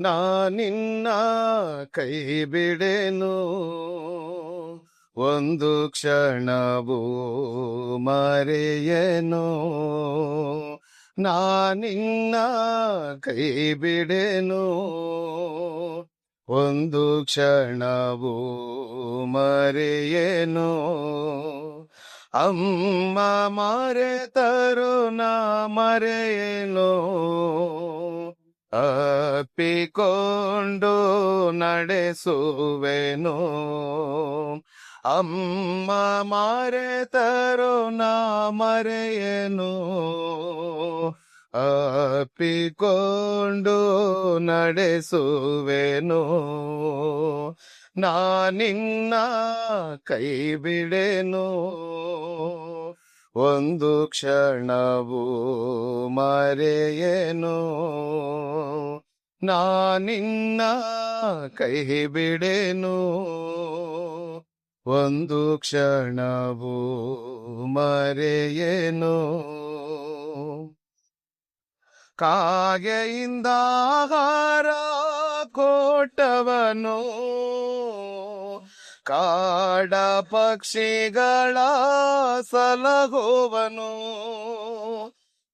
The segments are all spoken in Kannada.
ನಾನಿನ್ನ ಕೈ ಬಿಡೆನು. ಒಂದು ಕ್ಷಣವೂ ಮರೆಯೇನು. ನಾನಿನ್ನ ಕೈ ಬಿಡೆನು. ಒಂದು ಕ್ಷಣವೂ ಮರೆಯೇನು. ಅಮ್ಮ ಮರೆತರು ನಾ ಮರೆಯೇನು. ಅಪ್ಪಿಕೊಂಡು ನಡೆಸುವೆನು. ಅಮ್ಮ ಮರೆತರು ನಾ ಮರೆಯನು. ಅಪ್ಪಿಕೊಂಡು ನಡೆಸುವೆನು. ನಾನಿನ್ನ ಕೈ ಬಿಡೆನು ಒಂದು ಕ್ಷಣವು ಮರೆಯೇನು. ನಾನಿನ್ನ ಕೈ ಬಿಡೆನು. ಒಂದು ಕ್ಷಣವು ಮರೆಯೇನು. ಕಾಗೆಯಿಂದ ಆಹಾರ ಕೊಟ್ಟವನು. ಕಾಡ ಪಕ್ಷಿಗಳ ಸಲಹುವನು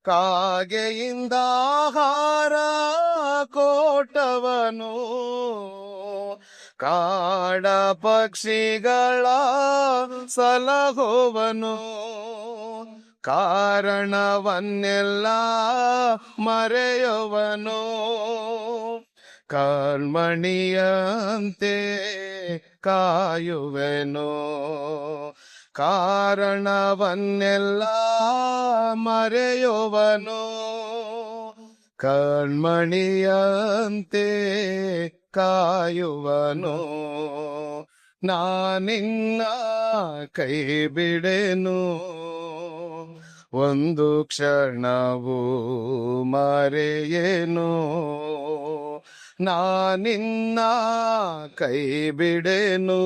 ಕಾಗೆಯಿಂದ ಆಹಾರ ಕೋಟವನು ಕಾಡ ಪಕ್ಷಿಗಳ ಸಲಹುವನು ಕಾರಣವನ್ನೆಲ್ಲ ಮರೆಯುವನು. ಕಣ್ಮಣಿಯಂತೆ ಕಾಯುವೆನು? ಕಾರಣವನ್ನೆಲ್ಲ ಮರೆಯುವನು? ಕಣ್ಮಣಿಯಂತೆ ಕಾಯುವನು? ನಾನಿನ್ನ ಕೈ ಬಿಡೆನು ಒಂದು ಕ್ಷಣವೂ ಮರೆಯೇನು? ನಾನಿನ್ನ ಕೈ ಬಿಡೆನು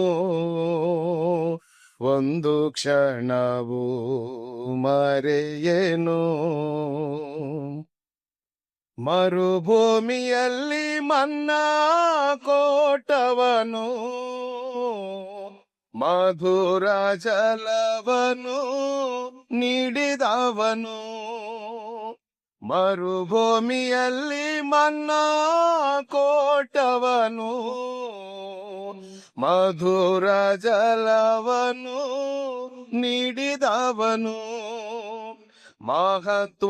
ಒಂದು ಕ್ಷಣವು ಮರೆಯೇನು. ಮರುಭೂಮಿಯಲ್ಲಿ ಮನ್ನ ಕೋಟವನು ಮಧುರ ಜಲವನು ನೀಡಿದವನು. ಮರುಭೂಮಿಯಲ್ಲಿ ಮನ್ನ ಕೋಟವನು ಮಧುರ ಜಲವನು ನೀಡಿದವನು. ಮಹತ್ವವಾದುದನ್ನೇ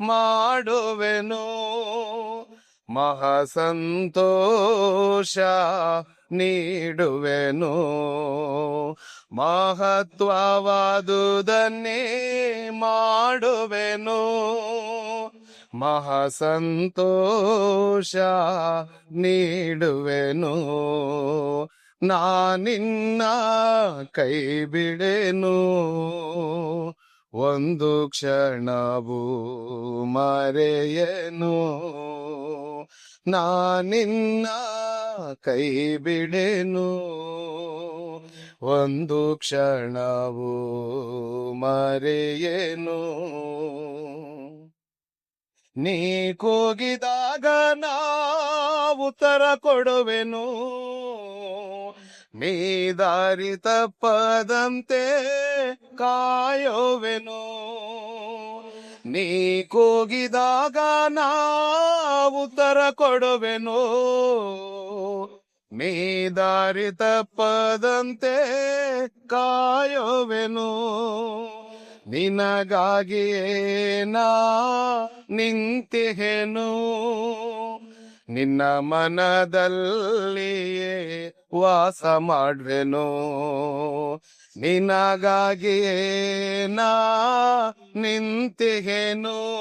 ಮಾಡುವೆನು. ಮಹಾಸಂತೋಷ ನೀಡುವೆನು. ಮಹತ್ವವಾದುದನ್ನೇ ಮಾಡುವೆನು. ಮಹಸಂತೋಷ ನೀಡುವೆನು. ನಾನಿನ್ನ ಕೈ ಬಿಡೆನು ಒಂದು ಕ್ಷಣವೂ ಮರೆಯನು. ನಾನಿನ್ನ ಕೈ ಬಿಡೆನು ಒಂದು ಕ್ಷಣವು ಮರೆಯೇನು. ನೀ ಕೂಗಿದಾಗ ಉತ್ತರ ಕೊಡುವೆನು. ನೀ ದಾರಿ ತಪ್ಪದಂತೆ ಕಾಯುವೆನು. ನೀ ಕೂಗಿದಾಗ ನಾ ಉತ್ತರ ಕೊಡುವೆನು. ನೀ ದಾರಿ ತಪ್ಪದಂತೆ ಕಾಯುವೆನು. ನಿನಗಾಗಿಯೇ ನಾ ನಿಂತಿಹೆನು. ನಿನ್ನ ಮನದಲ್ಲಿಯೇ ವಾಸ ಮಾಡುವೆನು. ನಿನಗಾಗಿಯೇ ನಾ ನಿಂತಿಹೆನು.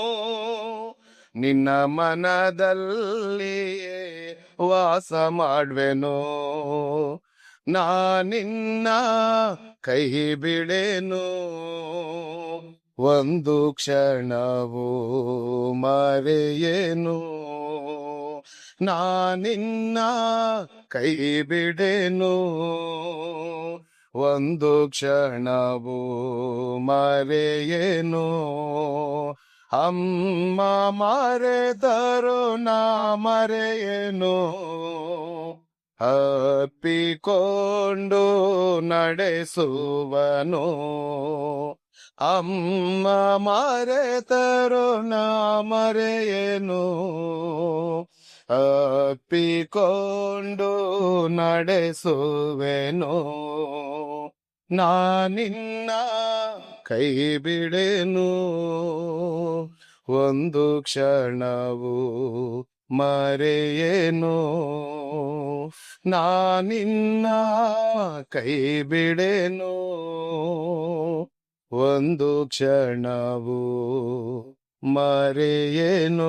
ನಿನ್ನ ಮನದಲ್ಲಿಯೇ ವಾಸ ಮಾಡುವೆನೋ? ನಾ ನಿನ್ನ ಕೈ ಬಿಡೆನು ಒಂದು ಕ್ಷಣವು ಮರೆಯೇನು? ನಾನಿನ್ನ ಕೈ ಬಿಡೆನು ಒಂದು ಕ್ಷಣವು ಮರೆಯೇನು? ಅಮ್ಮ ಮರೆತರು ನಾ ಮರೆಯೇನು. ಅಪ್ಪಿಕೊಂಡು ನಡೆಸುವನು. ಅಮ್ಮ ಮರೆತರು ನಾ ಮರೆಯೇನು. ಅಪ್ಪಿಕೊಂಡು ನಡೆಸುವೆನು. ನಾನಿನ್ನ ಕೈ ಬಿಡೆನು. ಒಂದು ಕ್ಷಣವು ಮರೆಯೇನು. ನಾನಿನ್ನ ಕೈ ಬಿಡೆನು. ಒಂದು ಕ್ಷಣವು ಮರೆಯೇನು.